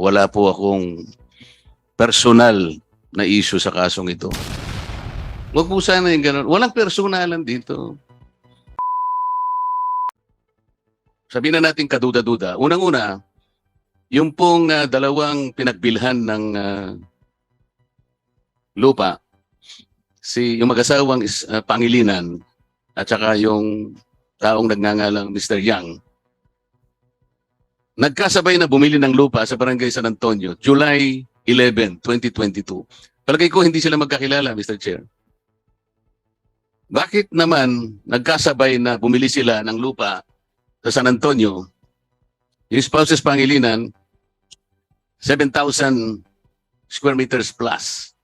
wala po akong personal na issue sa kasong ito. Huwag po sana yung ganun. Walang personalan dito. Sabihin na natin kaduda-duda. Unang-una, yung pong ah, dalawang pinagbilhan ng ah, lupa, si yung mag-asawang ah, Pangilinan at saka yung taong nagngangalang Mr. Yang, nagkasabay na bumili ng lupa sa Barangay San Antonio, July 11, 2022. Palagay ko hindi sila magkakilala, Mr. Chair. Bakit naman nagkasabay na bumili sila ng lupa sa San Antonio, yung spouses Pangilinan, 7,000 square meters plus.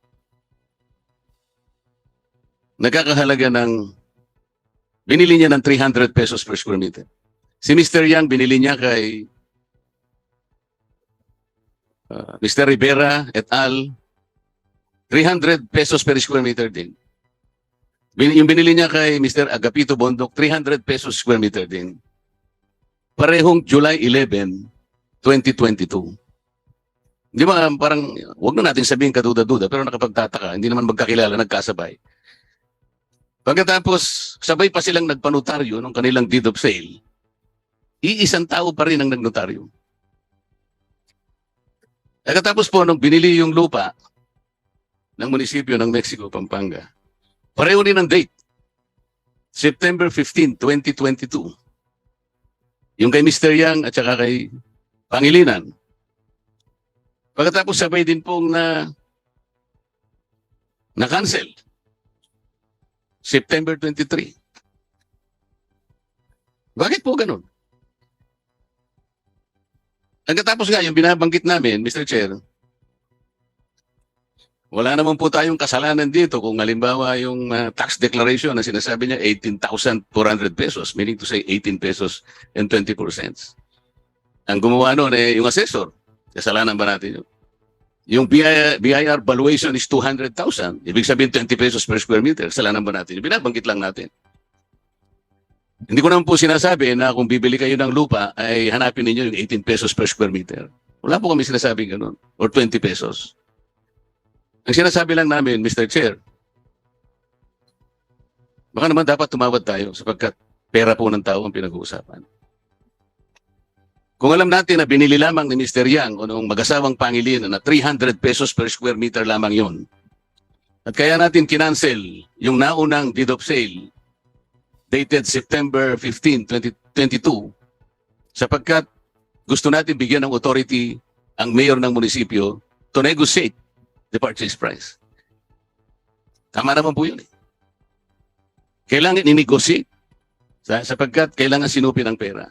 Nagkakahalaga ng, binili niya ng 300 pesos per square meter. Si Mr. Yang, binili niya kay uh, Mr. Rivera et al. 300 pesos per square meter din. Bin, yung binili niya kay Mr. Agapito Bondok, 300 pesos square meter din. Parehong July 11, 2022. Di ba, parang, wag na natin sabihin kaduda-duda, pero nakapagtataka, hindi naman magkakilala, nagkasabay. Pagkatapos, sabay pa silang nagpanotaryo ng kanilang deed of sale, iisang tao pa rin ang nagnotaryo. Pagkatapos po, nung binili yung lupa ng munisipyo ng Mexico, Pampanga, pareho din ang date. September 15, 2022. Yung kay Mr. Yang at saka kay Pangilinan. Pagkatapos sabay din pong na na-cancel. September 23. Bakit po ganun? Pagkatapos nga, yung binabanggit namin, Mr. Chair, wala naman po tayong kasalanan dito kung halimbawa yung uh, tax declaration na sinasabi niya 18,400 pesos, meaning to say 18 pesos and 24 cents. Ang gumawa noon eh, yung assessor. Kasalanan ba natin yun? Yung BIR, BIR valuation is 200,000. Ibig sabihin 20 pesos per square meter. Kasalanan ba natin? Binabanggit lang natin. Hindi ko naman po sinasabi na kung bibili kayo ng lupa ay hanapin ninyo yung 18 pesos per square meter. Wala po kami sinasabing ganun. Or 20 pesos. Ang sinasabi lang namin, Mr. Chair, baka naman dapat tumawad tayo sapagkat pera po ng tao ang pinag-uusapan. Kung alam natin na binili lamang ni Mr. Yang o nung mag-asawang pangilinan na 300 pesos per square meter lamang yon, at kaya natin kinancel yung naunang deed of sale dated September 15, 2022 sapagkat gusto natin bigyan ng authority ang mayor ng munisipyo to negotiate the purchase price. Tama naman po yun eh. Kailangan i-negotiate sa- sapagkat kailangan sinupin ang pera.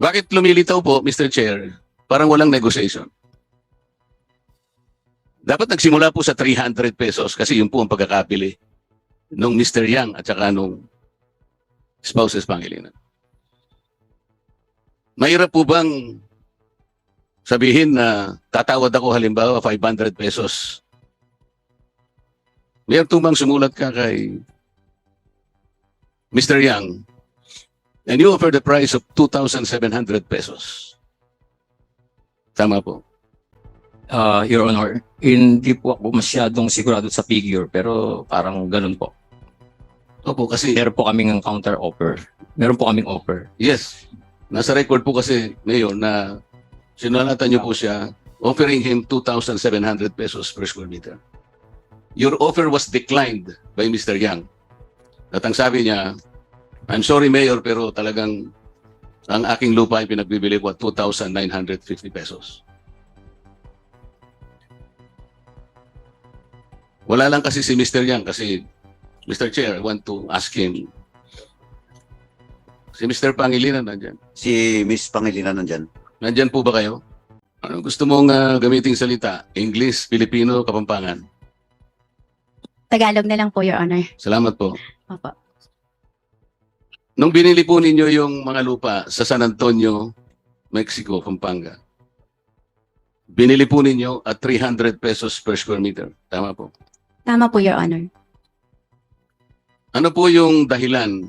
Bakit lumilitaw po, Mr. Chair, parang walang negotiation? Dapat nagsimula po sa 300 pesos kasi yun po ang pagkakabili nung Mr. Yang at saka nung spouses Pangilinan. Mahirap po bang sabihin na tatawad ako halimbawa 500 pesos? Mayroon tumang sumulat ka kay Mr. Yang and you offer the price of 2,700 pesos. Tama po. Uh, Your Honor, hindi po ako masyadong sigurado sa figure pero parang ganun po. Opo, kasi Meron po kaming counter offer. Meron po kaming offer. Yes. Nasa record po kasi ngayon na sinalatan niyo po siya offering him 2,700 pesos per square meter. Your offer was declined by Mr. Yang. At ang sabi niya, I'm sorry Mayor pero talagang ang aking lupa ay pinagbibili ko at 2,950 pesos. Wala lang kasi si Mr. Yang kasi Mr. Chair, I want to ask him Si Mr. Pangilinan nandyan. Si Miss Pangilinan nandyan. Nandyan po ba kayo? Ano gusto mong ah, gamiting salita? English, Filipino, Kapampangan. Tagalog na lang po, Your Honor. Salamat po. Opo. Nung binili po ninyo yung mga lupa sa San Antonio, Mexico, Pampanga, binili po ninyo at 300 pesos per square meter. Tama po. Tama po, Your Honor. Ano po yung dahilan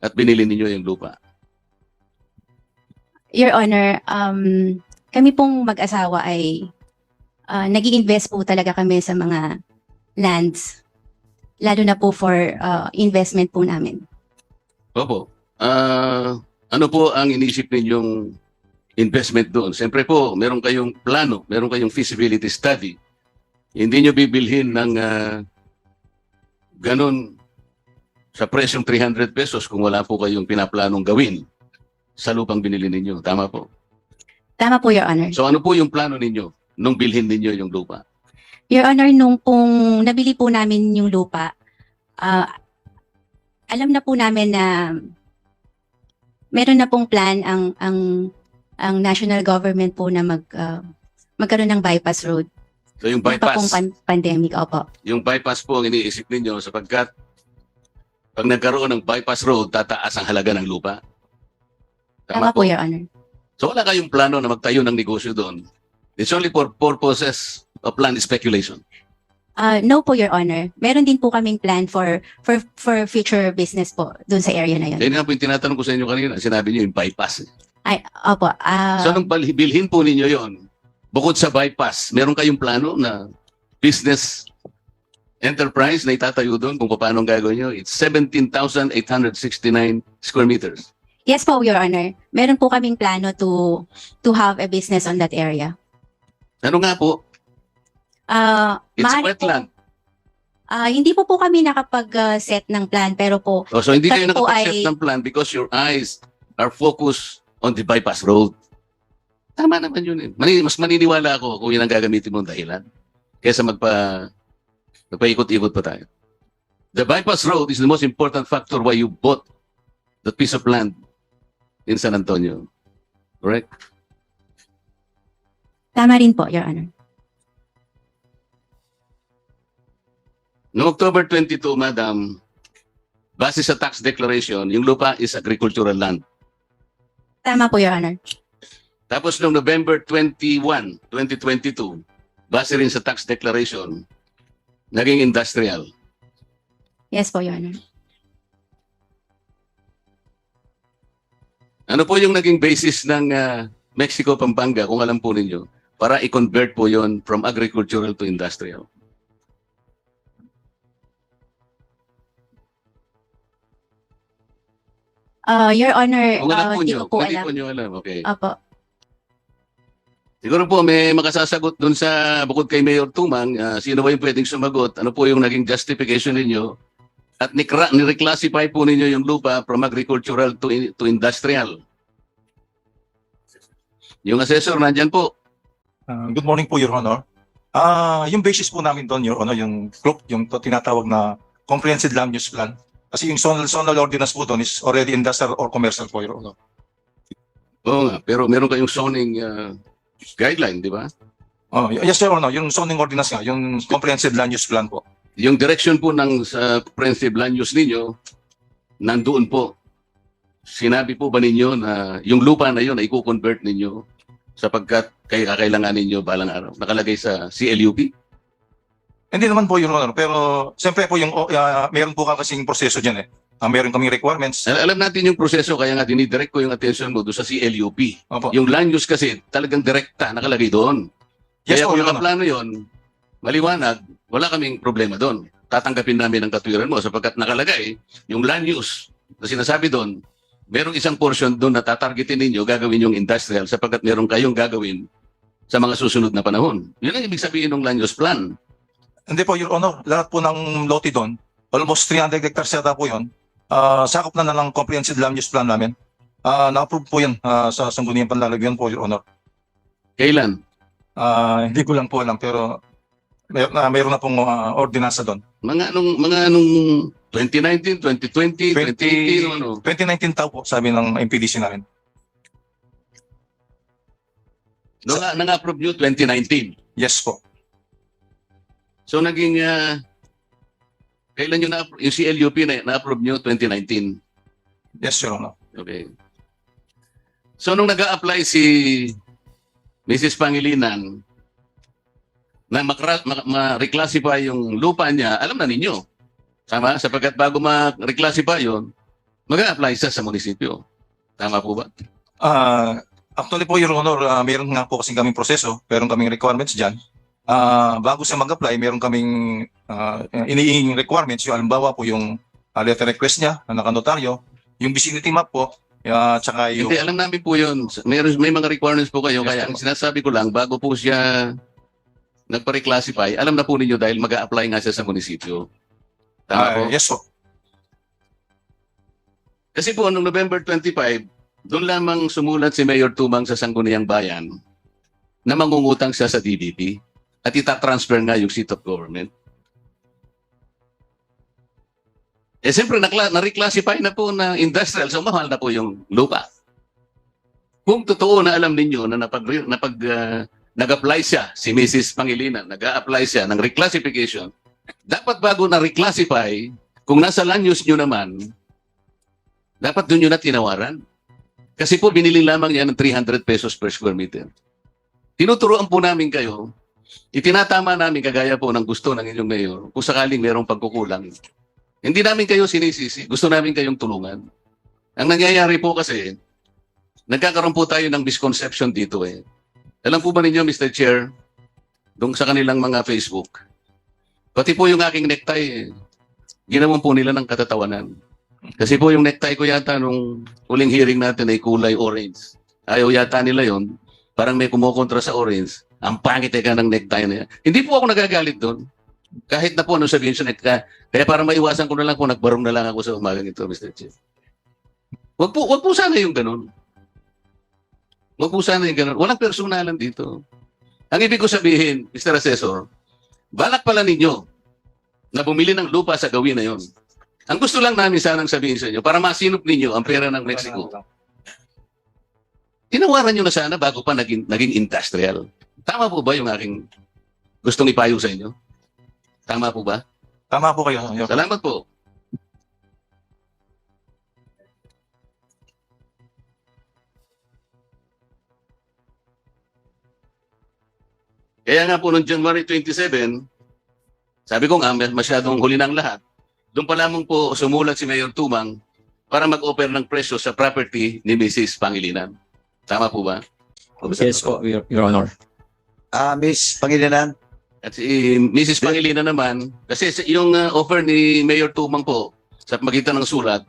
at binili ninyo yung lupa? Your Honor, um, kami pong mag-asawa ay uh, nag invest po talaga kami sa mga lands. Lalo na po for uh, investment po namin. Opo. Ah, ano po ang inisip ninyong investment doon? Siyempre po, meron kayong plano, meron kayong feasibility study. Hindi nyo bibilhin ng ah, ganun sa presyong 300 pesos kung wala po kayong pinaplanong gawin sa lupang binili ninyo. Tama po. Tama po, Your Honor. So ano po yung plano ninyo nung bilhin ninyo yung lupa? Your Honor, nung pong nabili po namin yung lupa, ah, alam na po namin na meron na pong plan ang ang ang national government po na mag ah, magkaroon ng bypass road. So yung Yung pa pong bypass, pan- pandemic, opo. yung bypass po ang iniisip ninyo sapagkat pag nagkaroon ng bypass road, tataas ang halaga ng lupa. Tama po, Your Honor. So wala kayong plano na magtayo ng negosyo doon. It's only for purposes of land speculation. Ah, no po, Your Honor. Meron din po kaming plan for for for future business po doon sa area na yun. Yan nga po yung tinatanong ko sa inyo kanina. Sinabi niyo yung bypass. Ay, opo. ah, so nung pal- bilhin po ninyo yon, bukod sa bypass, meron kayong plano na business enterprise na itatayo doon kung paano gagawin nyo? It's 17,869 square meters. yes po, Your Honor. Meron po kaming plano to to have a business on that area. Ano nga po? Ah, It's maaari po- wetland. Ah, hindi po po kami nakapag-set ng plan pero po Oh, so hindi kayo Kami po nakapag-set ay- ng plan because your eyes are focused on the bypass road. Tama naman yun eh. Mani- mas maniniwala ako kung yun ang gagamitin mong dahilan. Kesa magpa, magpaikot-ikot pa tayo. The bypass road is the most important factor why you bought that piece of land in San Antonio. Correct? tama rin po, Your Honor. Noong October 22, Madam, base sa tax declaration, yung lupa is agricultural land. Tama po, Your Honor. Tapos noong November 21, 2022, base rin sa tax declaration, naging industrial. Yes po, Your Honor. Ano po yung naging basis ng ah, Mexico Pampanga, kung alam po ninyo, para i-convert po yon from agricultural to industrial? Ah, Your Honor, Kung alam ah, po hindi nyo, ko po hindi alam. po nyo alam, okay. Opo. Siguro po may makasasagot dun sa bukod kay Mayor Tumang, ah, sino ba yung pwedeng sumagot? Ano po yung naging justification ninyo? At nikra, nireclassify po ninyo yung lupa from agricultural to, in- to industrial. Yung assessor nandyan po. Ah, good morning po, Your Honor. Ah, yung basis po namin doon, Your Honor, yung group, yung to- tinatawag na Comprehensive Land Use Plan. Kasi yung zonal, zonal ordinance po doon is already industrial or commercial po, Your Honor. Oo nga, pero meron kayong zoning ah, guideline, di ba? Oh, y- yes, Your Honor, yung zoning ordinance nga, yung Comprehensive Land Use Plan po. Yung direction po ng sa comprehensive land use ninyo, nandoon po. Sinabi po ba ninyo na yung lupa na yun ay i-convert ninyo sapagkat kay kakailangan ninyo balang araw? Nakalagay sa CLUP? Hindi naman po, Your Honor, pero siyempre po yung, ah, meron po kasing proseso dyan eh. Ah, meron kaming requirements. Al- Alam natin yung proseso, kaya nga dinidirect ko yung attention mo doon sa CLUP. Opo. Yung land use kasi talagang direkta nakalagay doon. Yes Kaya po, kung Your Honor. nakaplano yun, maliwanag, wala kaming problema doon. Tatanggapin namin ang katwiran mo sapagkat nakalagay yung land use na sinasabi doon, merong isang portion doon na tatargetin ninyo, gagawin yung industrial sapagkat meron kayong gagawin sa mga susunod na panahon. Yun ang ibig sabihin ng land use plan. Hindi po, Your Honor, lahat po ng lote doon, almost 300 hectares yata po yun, ah, sakop na na ng Comprehensive Land Use Plan namin. Ah, na-approve po yan ah, sa Sangguniang Panlalagyan po, Your Honor. Kailan? Ah, hindi ko lang po alam pero may, na mayroon na pong uh, ordinansa doon. Mga anong, mga anong 2019, 2020, 2018, ano? 2019 tao po sabi ng MPDC namin. Noong nga- nang-approve nyo 2019. Yes po. So naging, ah, kailan nyo na, yung CLUP na na-approve nyo 2019? Yes, Your Honor. Okay. So nung nag apply si Mrs. Pangilinan na ma- ma-reclassify yung lupa niya, alam na ninyo. Tama? Sapagkat bago ma-reclassify yun, mag apply siya sa munisipyo. Tama po ba? Ah, Actually po, Your Honor, ah, meron nga po kasing kaming proseso, meron kaming requirements dyan. Ah, bago sa mag-apply, meron kaming uh, iniinging requirements. Yung halimbawa po yung ah, letter request niya na nakanotaryo, yung vicinity map po, uh, tsaka yung... Hindi, alam namin po yun. May, may mga requirements po kayo. Yes, kaya po. ang sinasabi ko lang, bago po siya nagpa-reclassify, alam na po ninyo dahil mag apply nga siya sa munisipyo. Tama Ah, po? yes po. Kasi po, noong November 25, doon lamang sumulat si Mayor Tumang sa Sangguniang Bayan na mangungutang siya sa DBP at itatransfer nga yung seat of government. Eh siyempre, na-reclassify na po na industrial, so mahal na po yung lupa. Kung totoo na alam ninyo na napag, napag ah, nag-apply siya, si Mrs. Pangilinan, nag-apply siya ng reclassification, dapat bago na-reclassify, kung nasa land use nyo naman, dapat doon yun na tinawaran. Kasi po, binili lamang yan ng 300 pesos per square meter. Tinuturoan po namin kayo, itinatama namin kagaya po ng gusto ng inyong mayor, kung sakaling merong pagkukulang. Hindi namin kayo sinisisi, gusto namin kayong tulungan. Ang nangyayari po kasi, nagkakaroon po tayo ng misconception dito eh. Alam po ba ninyo, Mr. Chair, doon sa kanilang mga Facebook, pati po yung aking necktie, eh, ginawan po nila ng katatawanan. Kasi po yung necktie ko yata nung huling hearing natin ay kulay orange. Ayaw yata nila yon. Parang may kumukontra sa orange. Ang pangit eka ng necktie na yan. Hindi po ako nagagalit doon. Kahit na po ano sabihin sa necktie. Kaya para maiwasan ko na lang po, nagbarong na lang ako sa umagang ito, Mr. Chief. Wag po, wag po sana yung ganun. Wag po sana yung ganun. Walang personalan dito. Ang ibig ko sabihin, Mr. Assessor, balak pala ninyo na bumili ng lupa sa gawin na yon. Ang gusto lang namin sanang sabihin sa inyo, para masinop ninyo ang pera ng Mexico, tinawaran nyo na sana bago pa naging, naging industrial. Tama po ba yung aking gustong ipayo sa inyo? Tama po ba? Tama po kayo. Your. Salamat po. Kaya nga po noong January 27, sabi ko nga mas- masyadong huli ng lahat. Doon pa lamang po sumulat si Mayor Tumang para mag-offer ng presyo sa property ni Mrs. Pangilinan. Tama po ba? Yes po, Your, Your Honor. Ah, Miss Pangilinan, At si Mrs. Pangilinan naman, kasi sa- yung uh, offer ni Mayor Tumang po sa magitan ng sulat,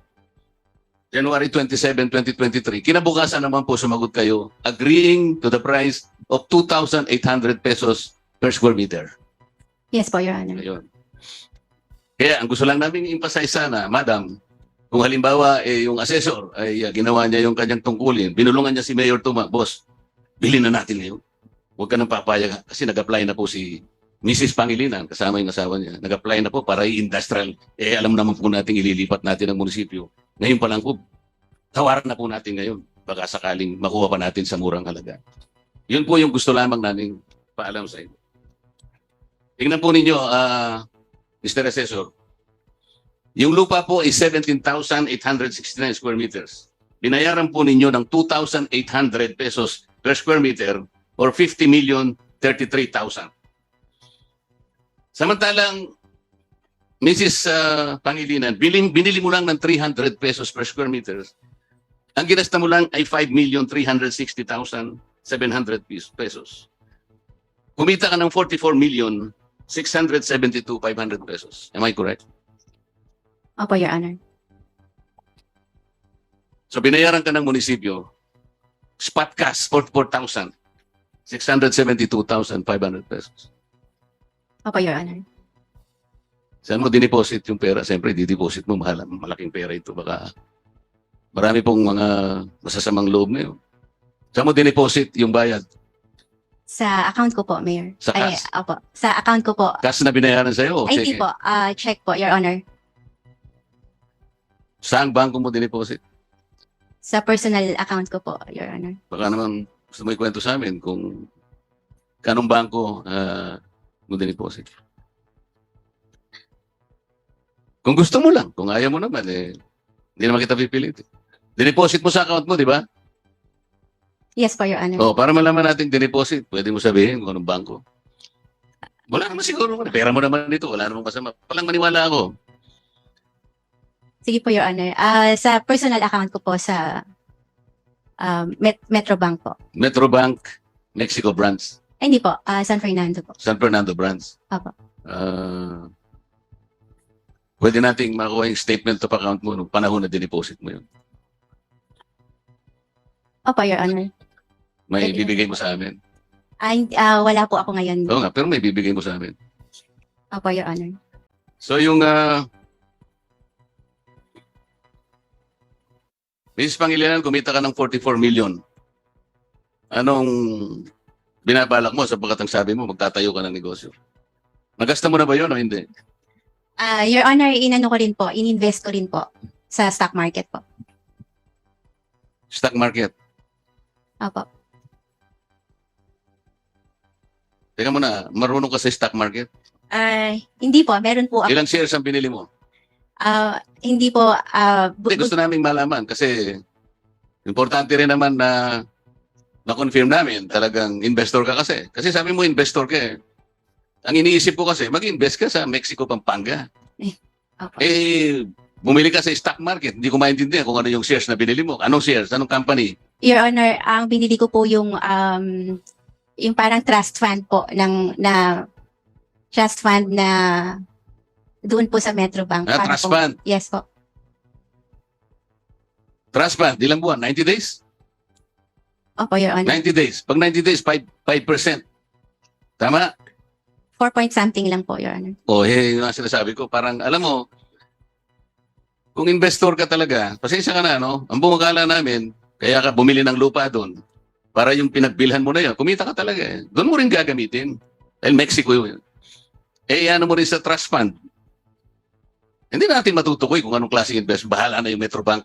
January 27, 2023, kinabukasan naman po sumagot kayo, agreeing to the price of 2,800 pesos per square meter. Yes po, Your Honor. Ayun. Kaya ang gusto lang namin emphasize sana, Madam, kung halimbawa eh, yung assessor ay uh, ginawa niya yung kanyang tungkulin, binulungan niya si Mayor Tumang, boss, bilhin na natin ngayon. Huwag ka nang papayag kasi nag-apply na po si Mrs. Pangilinan, kasama yung asawa niya. Nag-apply na po para i-industrial. Eh, alam naman po natin ililipat natin ang munisipyo. Ngayon pa lang po, tawaran na po natin ngayon. Baka sakaling makuha pa natin sa murang halaga. Yun po yung gusto lamang namin paalam sa inyo. Tingnan po ninyo, ah, Mr. Assessor. Yung lupa po is 17,869 square meters. Binayaran po ninyo ng 2,800 pesos per square meter or 50 million 33,000. Samantalang, Mrs. uh, Pangilinan, biling, binili mo lang ng 300 pesos per square meters. Ang ginasta mo lang ay 5 million 360,700 pes- pesos. Kumita ka ng 44 million 672,500 pesos. Am I correct? Opo, Your Honor. So binayaran ka ng munisipyo, spot cash, 44,000. 672,500 pesos. Opo, Your Honor. Saan mo dineposit yung pera? Siyempre, di-deposit mo, mahal, malaking pera ito. Baka marami pong mga masasamang loob na yun. Saan mo dineposit yung bayad? Sa account ko po, Mayor. Sa Ay, cash? opo. Sa account ko po. Cash na binayaran sa'yo? o Ay, hindi cheque? po. Ah, check po, Your Honor. Saan bangko mo dineposit? Sa personal account ko po, Your Honor. Baka naman gusto mo ikwento sa amin kung kanong bangko ah, mo dineposit. Kung gusto mo lang, kung ayaw mo naman, eh, hindi naman kita pipilit. Dineposit mo sa account mo, di ba? Yes po, Your Honor. Oh, para malaman natin dineposit, pwede mo sabihin kung anong bangko. Wala naman siguro. Pera mo naman dito. Wala namang masama. Palang maniwala ako. Sige po, Your Honor. Ah, sa personal account ko po sa um, Met- Metrobank po. Metrobank, Mexico branch, Ay, hindi po, ah, San Fernando po. San Fernando branch. Apo. Ah, pwede nating makuha yung statement of account mo nung panahon na dineposit mo yun. Opo, Your Honor. May Pwede. bibigay mo sa amin. Ay, ah, wala po ako ngayon. Oo nga, pero may bibigay mo sa amin. Opo, Your Honor. So yung uh, Mrs. Pangilinan, kumita ka ng 44 million. Anong binabalak mo sapagkat ang sabi mo magtatayo ka ng negosyo? Nagasta mo na ba yun o hindi? Ah, Your Honor, inano ko rin po, ininvest ko rin po sa stock market po. Stock market. Opo. Teka muna, marunong ka sa stock market? Ah, hindi po, meron po ako. Ilang shares ang binili mo? Ah, hindi po, ah, bu- gusto naming malaman kasi importante rin naman na na-confirm namin talagang investor ka kasi. Kasi sabi mo investor ka eh. Ang iniisip ko kasi, mag-invest ka sa Mexico, Pampanga. Opo. Eh, bumili ka sa stock market. Hindi ko maintindihan kung ano yung shares na binili mo. Anong shares? Anong company? Your Honor, ang binili ko po yung um yung parang trust fund po ng na trust fund na doon po sa Metrobank. Ah, trust po- fund. Yes po. Trust fund. Ilang buwan? 90 days? Opo, Your Honor. 90 days. Pag 90 days, 5, 5%. Tama? 4 point something lang po, Your Honor. O, eh, yung nga sinasabi ko, parang, alam mo, kung investor ka talaga, pasensya ka na, no? Ang bumagala namin, kaya ka bumili ng lupa doon, para yung pinagbilhan mo na yun, kumita ka talaga eh. Doon mo rin gagamitin. Dahil Mexico yun. Eh, ano mo rin sa trust fund. Hindi natin matutukoy kung anong klaseng invest. Bahala na yung Metrobank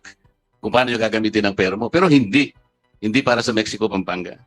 kung paano yung gagamitin ng pera mo. Pero hindi. Hindi para sa Mexico, Pampanga.